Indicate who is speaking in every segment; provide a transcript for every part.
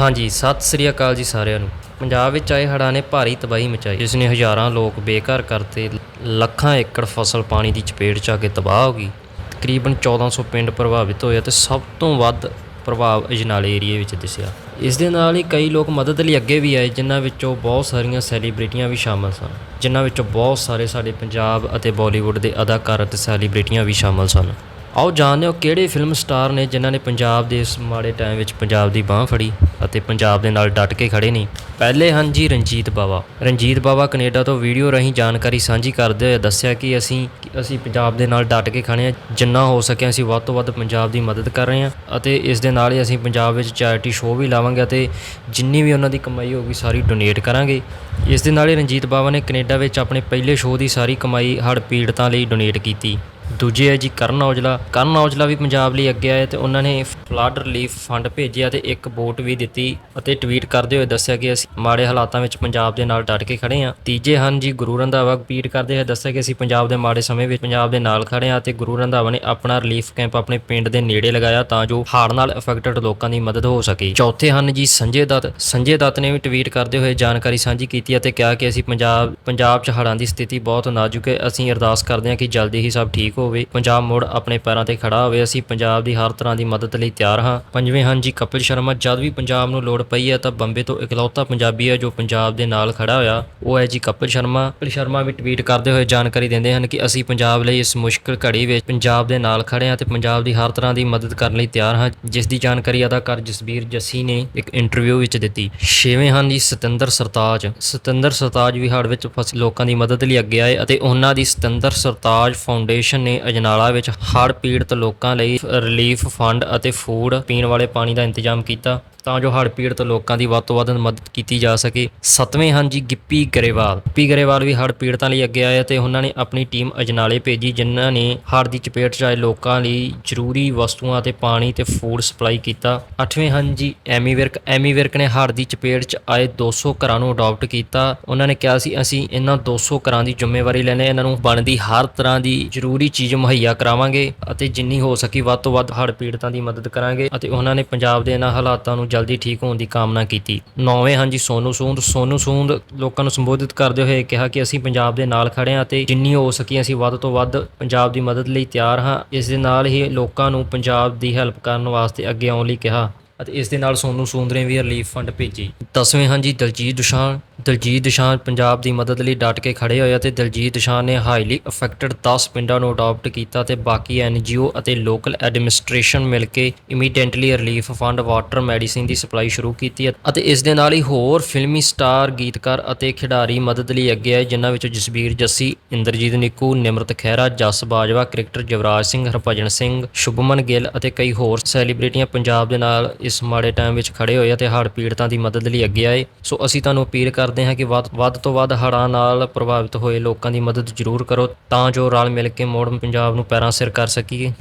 Speaker 1: ਹਾਂਜੀ, ਸਤਿ ਸ੍ਰੀ ਅਕਾਲ ਜੀ ਸਾਰਿਆਂ ਨੂੰ। ਪੰਜਾਬ ਵਿੱਚ ਆਏ ਹੜ੍ਹਾਂ ਨੇ ਭਾਰੀ ਤਬਾਹੀ ਮਚਾਈ, ਜਿਸ ਨੇ ਹਜ਼ਾਰਾਂ ਲੋਕ ਬੇਘਰ ਕਰਤੇ ਲੱਖਾਂ ਏਕੜ ਫਸਲ ਪਾਣੀ ਦੀ ਚਪੇਟ 'ਚ ਆ ਕੇ ਤਬਾਹ ਹੋ ਗਈ। ਤਕਰੀਬਨ 1400 ਪਿੰਡ ਪ੍ਰਭਾਵਿਤ ਹੋਏ ਅਤੇ ਸਭ ਤੋਂ ਵੱਧ ਪ੍ਰਭਾਵ ਅਜਨਾਲੇ ਏਰੀਏ ਵਿੱਚ ਦਿਸਿਆ। ਇਸ ਦੇ ਨਾਲ ਹੀ ਕਈ ਲੋਕ ਮਦਦ ਲਈ ਅੱਗੇ ਵੀ ਆਏ, ਜਿਨ੍ਹਾਂ ਵਿੱਚੋਂ ਬਹੁਤ ਸਾਰੀਆਂ ਸੈਲੀਬ੍ਰਿਟੀਆਂ ਵੀ ਸ਼ਾਮਲ ਸਨ, ਜਿਨ੍ਹਾਂ ਵਿੱਚੋਂ ਬਹੁਤ ਸਾਰੇ ਸਾਡੇ ਪੰਜਾਬ ਅਤੇ ਬਾਲੀਵੁੱਡ ਦੇ ਅਦਾਕਾਰ ਅਤੇ ਸੈਲੀਬ੍ਰਿਟੀਆਂ ਵੀ ਸ਼ਾਮਲ ਸਨ। ਆਓ ਜਾਣਦੇ ਹਾਂ ਕਿਹੜੇ ਫਿਲਮ ਸਟਾਰ ਨੇ ਜਿਨ੍ਹਾਂ ਨੇ ਪੰਜਾਬ ਦੇ ਇਸ ਮਾੜੇ ਟਾਈਮ ਵਿੱਚ ਪੰਜਾਬ ਦੀ ਬਾਹ ਫੜੀ ਅਤੇ ਪੰਜਾਬ ਦੇ ਨਾਲ ਡਟ ਕੇ ਖੜੇ ਨੇ। ਪਹਿਲੇ ਹਨ ਜੀ ਰਣਜੀਤ ਬਾਵਾ। ਰਣਜੀਤ ਬਾਵਾ ਕੈਨੇਡਾ ਤੋਂ ਵੀਡੀਓ ਰਾਹੀਂ ਜਾਣਕਾਰੀ ਸਾਂਝੀ ਕਰਦੇ ਹੋਏ ਦੱਸਿਆ ਕਿ ਅਸੀਂ ਅਸੀਂ ਪੰਜਾਬ ਦੇ ਨਾਲ ਡਟ ਕੇ ਖੜੇ ਹਾਂ। ਜਿੰਨਾ ਹੋ ਸਕਿਆ ਅਸੀਂ ਵੱਧ ਤੋਂ ਵੱਧ ਪੰਜਾਬ ਦੀ ਮਦਦ ਕਰ ਰਹੇ ਹਾਂ ਅਤੇ ਇਸ ਦੇ ਨਾਲ ਹੀ ਅਸੀਂ ਪੰਜਾਬ ਵਿੱਚ ਚੈਰਿਟੀ ਸ਼ੋਅ ਵੀ ਲਾਵਾਂਗੇ ਅਤੇ ਜਿੰਨੀ ਵੀ ਉਹਨਾਂ ਦੀ ਕਮਾਈ ਹੋਊਗੀ ਸਾਰੀ ਡੋਨੇਟ ਕਰਾਂਗੇ। ਇਸ ਦੇ ਨਾਲ ਹੀ ਰਣਜੀਤ ਬਾਵਾ ਨੇ ਕੈਨੇਡਾ ਵਿੱਚ ਆਪਣੇ ਪਹਿਲੇ ਸ਼ੋਅ ਦੀ ਸਾਰੀ ਕਮਾਈ ਹੜ੍ਹ ਪੀੜਤਾਂ ਲਈ ਡੋਨੇਟ ਕੀਤੀ। ਦੂਜੇ ਹੈ ਜੀ ਕਰਨ ਔਜਲਾ। ਕਰਨ ਔਜਲਾ ਵੀ ਪੰਜਾਬ ਲਈ ਅੱਗੇ ਆਏ ਤੇ ਉਹਨਾਂ ਨੇ ਫਲੱਡ ਰਿਲੀਫ ਫੰਡ ਭੇਜਿਆ ਤੇ ਇੱਕ ਬੋਟ ਵੀ ਦਿੱਤੀ ਅਤੇ ਟਵੀਟ ਕਰਦੇ ਹੋਏ ਦੱਸਿਆ ਕਿ ਅਸੀਂ ਮਾੜੇ ਹਾਲਾਤਾਂ ਵਿੱਚ ਪੰਜਾਬ ਦੇ ਨਾਲ ਡਟ ਕੇ ਖੜੇ ਹਾਂ। ਤੀਜੇ ਹਨ ਜੀ ਗੁਰੂ ਰੰਧਾਵਾ ਟਵੀਟ ਕਰਦੇ ਹੋਏ ਦੱਸਿਆ ਕਿ ਅਸੀਂ ਪੰਜਾਬ ਦੇ ਮਾੜੇ ਸਮੇਂ ਵਿੱਚ ਪੰਜਾਬ ਦੇ ਨਾਲ ਖੜੇ ਹਾਂ ਤੇ ਗੁਰੂ ਰੰਧਾਵਾ ਨੇ ਆਪਣਾ ਰਿਲੀਫ ਕੈਂਪ ਆਪਣੇ ਪਿੰਡ ਦੇ ਨੇੜੇ ਲਗਾਇਆ ਤਾਂ ਜੋ ਹੜ੍ਹ ਨਾਲ ਅਫੈਕਟਡ ਲੋਕਾਂ ਦੀ ਮਦਦ ਹੋ ਸਕੇ। ਚੌਥੇ ਹਨ ਜੀ ਸੰਜੇ ਦੱਤ। ਸੰਜੇ ਦੱਤ ਨੇ ਵੀ ਟਵੀਟ ਕਰਦੇ ਹੋਏ ਜਾਣਕਾਰੀ ਸਾਂਝੀ ਕੀਤੀ ਅਤੇ ਕਿਹਾ ਕਿ ਅਸੀਂ ਪੰਜਾਬ ਪੰਜਾਬ 'ਚ ਹੜ੍ਹਾਂ ਦੀ ਸਥਿਤੀ ਬਹੁਤ ਨਾਜ਼ੁਕ ਹੈ। ਅਸੀਂ ਅਰਦਾਸ ਕਰਦੇ ਹਾਂ ਕਿ ਜਲਦੀ ਹੀ ਸਭ ਠੀਕ ਹੋਵੇ ਪੰਜਾਬ ਮੁੜ ਆਪਣੇ ਪੈਰਾਂ ਤੇ ਖੜਾ ਹੋਵੇ, ਅਸੀਂ ਪੰਜਾਬ ਦੀ ਹਰ ਤਰ੍ਹਾਂ ਦੀ ਮਦਦ ਲਈ ਤਿਆਰ ਹਾਂ। ਪੰਜਵੇਂ ਹਨ ਜੀ ਕਪਿਲ ਸ਼ਰਮਾ, ਜਦ ਵੀ ਪੰਜਾਬ ਨੂੰ ਲੋੜ ਪਈ ਹੈ ਤਾਂ ਬੰਬੇ ਤੋਂ ਇਕਲੌਤਾ ਪੰਜਾਬੀ ਹੈ ਜੋ ਪੰਜਾਬ ਦੇ ਨਾਲ ਖੜਾ ਹੋਇਆ। ਉਹ ਹੈ ਜੀ ਕਪਿਲ ਸ਼ਰਮਾ। ਕਪਿਲ ਸ਼ਰਮਾ ਵੀ ਟਵੀਟ ਕਰਦੇ ਹੋਏ ਜਾਣਕਾਰੀ ਦਿੰਦੇ ਹਨ ਕਿ ਅਸੀਂ ਪੰਜਾਬ ਲਈ ਇਸ ਮੁਸ਼ਕਲ ਘੜੀ ਵਿੱਚ ਪੰਜਾਬ ਦੇ ਨਾਲ ਖੜੇ ਹਾਂ ਤੇ ਪੰਜਾਬ ਦੀ ਹਰ ਤਰ੍ਹਾਂ ਦੀ ਮਦਦ ਕਰਨ ਲਈ ਤਿਆਰ ਹਾਂ, ਜਿਸ ਦੀ ਜਾਣਕਾਰੀ ਅਦਾਕਾਰ ਜਸਬੀਰ ਜੱਸੀ ਨੇ ਇੱਕ ਇੰਟਰਵਿਊ ਵਿੱਚ ਦਿੱਤੀ। ਛੇਵੇਂ ਹਨ ਜੀ ਸਤਿੰਦਰ ਸਰਤਾਜ। ਸਤਿੰਦਰ ਸਰਤਾਜ ਵੀ ਹੜ੍ਹ ਵਿੱਚ ਫਸੇ, ਲੋਕਾਂ ਦੀ ਮਦਦ ਲਈ ਅੱਗੇ ਆਏ ਅਤੇ ਉਹਨਾਂ ਦੀ ਸਤਿੰਦਰ ਸਰਤਾਜ ਫਾਊਂਡੇਸ਼ਨ ਨੇ ਅਜਨਾਲਾ ਵਿੱਚ ਹੜ੍ਹ ਪੀੜਤ ਲੋਕਾਂ ਲਈ ਰਿਲੀਫ ਫੰਡ ਅਤੇ ਫੂਡ ਪੀਣ ਵਾਲੇ ਪਾਣੀ ਦਾ ਇੰਤਜ਼ਾਮ ਕੀਤਾ। ਤਾਂ ਜੋ ਹੜ੍ਹ ਪੀੜਤ ਲੋਕਾਂ ਦੀ ਵੱਧ ਤੋਂ ਵੱਧ ਮਦਦ ਕੀਤੀ ਜਾ ਸਕੇ। ਸੱਤਵੇਂ ਹਨ ਜੀ, ਗਿੱਪੀ ਗਰੇਵਾਲ। ਗਿੱਪੀ ਗਰੇਵਾਲ ਵੀ ਹੜ੍ਹ ਪੀੜਤਾਂ ਲਈ ਅੱਗੇ ਆਏ ਤੇ ਉਹਨਾਂ ਨੇ ਆਪਣੀ ਟੀਮ ਅਜਨਾਲੇ ਭੇਜੀ, ਜਿਨ੍ਹਾਂ ਨੇ ਹੜ੍ਹ ਦੀ ਚਪੇਟ 'ਚ ਆਏ ਲੋਕਾਂ ਲਈ ਜ਼ਰੂਰੀ ਵਸਤੂਆਂ ਅਤੇ ਪਾਣੀ ਤੇ ਫੂਡ ਸਪਲਾਈ ਕੀਤਾ। ਅੱਠਵੇਂ ਹਨ ਜੀ, ਐਮੀ ਵਿਰਕ। ਐਮੀ ਵਿਰਕ ਨੇ ਹੜ੍ਹ ਦੀ ਚਪੇਟ 'ਚ ਆਏ 200 ਘਰਾਂ ਨੂੰ ਅਡਾਪਟ ਕੀਤਾ। ਉਹਨਾਂ ਨੇ ਕਿਹਾ ਸੀ, ਅਸੀਂ ਇਹਨਾਂ 200 ਘਰਾਂ ਦੀ ਜ਼ਿੰਮੇਵਾਰੀ ਲੈਣੇ ਇਹਨਾਂ ਨੂੰ ਬਣਦੀ ਹਰ ਤਰ੍ਹਾਂ ਦੀ ਜ਼ਰੂਰੀ ਚੀਜ਼ ਮੁਹੱਈਆ ਕਰਾਵਾਂਗੇ ਅਤੇ ਜਿੰਨੀ ਹੋ ਸਕੀ ਵੱਧ ਤੋਂ ਵੱਧ ਹੜ੍ਹ ਪੀੜਤਾਂ ਦੀ ਮਦਦ ਕਰਾਂਗੇ। ਅਤੇ ਉਹਨਾਂ ਨੇ ਪੰਜਾਬ ਦੇ ਇਹਨਾਂ ਹਾਲਾਤਾਂ ਨੂੰ ਜਲਦੀ ਠੀਕ ਹੋਣ ਦੀ ਕਾਮਨਾ ਕੀਤੀ। ਨੌਵੇਂ ਹਾਂਜੀ ਜੀ ਸੋਨੂ ਸੂਦ ਸੋਨੂ ਸੂਦ ਲੋਕਾਂ ਨੂੰ ਸੰਬੋਧਿਤ ਕਰਦੇ ਹੋਏ ਕਿਹਾ ਕਿ ਅਸੀਂ ਪੰਜਾਬ ਦੇ ਨਾਲ ਖੜੇ ਹਾਂ ਤੇ ਜਿੰਨੀ ਹੋ ਸਕੀ ਅਸੀਂ ਵੱਧ ਤੋਂ ਵੱਧ ਪੰਜਾਬ ਦੀ ਮਦਦ ਲਈ ਤਿਆਰ ਹਾਂ। ਇਸ ਦੇ ਨਾਲ ਹੀ ਲੋਕਾਂ ਨੂੰ ਪੰਜਾਬ ਦੀ ਹੈਲਪ ਕਰਨ ਵਾਸਤੇ ਅੱਗੇ ਆਉਣ ਲਈ ਕਿਹਾ ਅਤੇ ਇਸ ਦੇ ਨਾਲ ਸੋਨੂ ਸੂਦ ਨੇ ਵੀ ਰਿਲੀਫ ਫੰਡ ਭੇਜੀ। ਦਸਵੇਂ ਹਾਂਜੀ, ਦਲਜੀਤ ਦੁਸ਼ਾਨ ਦਲਜੀਤ ਦੁਸ਼ਾਨ ਪੰਜਾਬ ਦੀ ਮਦਦ ਲਈ ਡਟ ਕੇ ਖੜੇ ਹੋਏ ਅਤੇ ਦਲਜੀਤ ਦੁਸ਼ਾਨ ਨੇ ਹਾਈਲੀ ਅਫੈਕਟਡ 10 ਪਿੰਡਾਂ ਨੂੰ ਅਡਾਪਟ ਕੀਤਾ ਤੇ ਬਾਕੀ ਐਨਜੀਓ ਅਤੇ ਲੋਕਲ ਐਡਮਿਨਿਸਟ੍ਰੇਸ਼ਨ ਮਿਲ ਕੇ immediately relief fund water medicine ਦੀ ਸਪਲਾਈ ਸ਼ੁਰੂ ਕੀਤੀ ਅਤੇ ਇਸ ਦੇ ਨਾਲ ਹੀ ਹੋਰ ਫਿਲਮੀ ਸਟਾਰ ਗੀਤਕਾਰ ਅਤੇ ਖਿਡਾਰੀ ਮਦਦ ਲਈ ਅੱਗੇ ਆਏ, ਜਿਨ੍ਹਾਂ ਵਿੱਚ ਜਸਬੀਰ ਜੱਸੀ, ਇੰਦਰਜੀਤ ਨਿੱਕੂ, ਨਿਮਰਤ ਖਹਿਰਾ, ਜਸ ਬਾਜਵਾ, ਕ੍ਰਿਕਟਰ ਜਵਰਾਜ ਸਿੰਘ, ਹਰਭਜਨ ਸਿੰਘ, ਸ਼ੁਭਮਨ ਗਿੱਲ ਅਤੇ ਕਈ ਹੋਰ ਸੈਲੀਬ੍ਰਿਟੀਆਂ ਪੰਜਾਬ ਦੇ ਨਾਲ ਇਸ ਮਾੜੇ ਟਾਈਮ ਵਿੱਚ ਖੜੇ ਹੋਏ ਅਤੇ ਹੜ੍ਹ ਪੀੜਤਾਂ ਦੀ ਮਦਦ ਲਈ ਅੱਗੇ ਆਏ। ਸੋ ਅਸੀਂ ਤੁਹਾਨੂੰ ਅਪੀਲ ਕਰ ਕਰਦੇ ਹਾਂ ਕਿ ਵੱਧ ਵੱਧ ਤੋਂ ਵੱਧ ਹੜ੍ਹਾਂ ਨਾਲ ਪ੍ਰਭਾਵਿਤ ਹੋਏ ਲੋਕਾਂ ਦੀ ਮਦਦ ਜ਼ਰੂਰ ਕਰੋ, ਤਾਂ ਜੋ ਰਲ ਮਿਲ ਕੇ ਮੋੜ ਪੰਜਾਬ ਨੂੰ ਪੈਰਾਂ ਸਿਰ ਕਰ ਸਕੀਏ।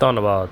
Speaker 1: ਧੰਨਵਾਦ।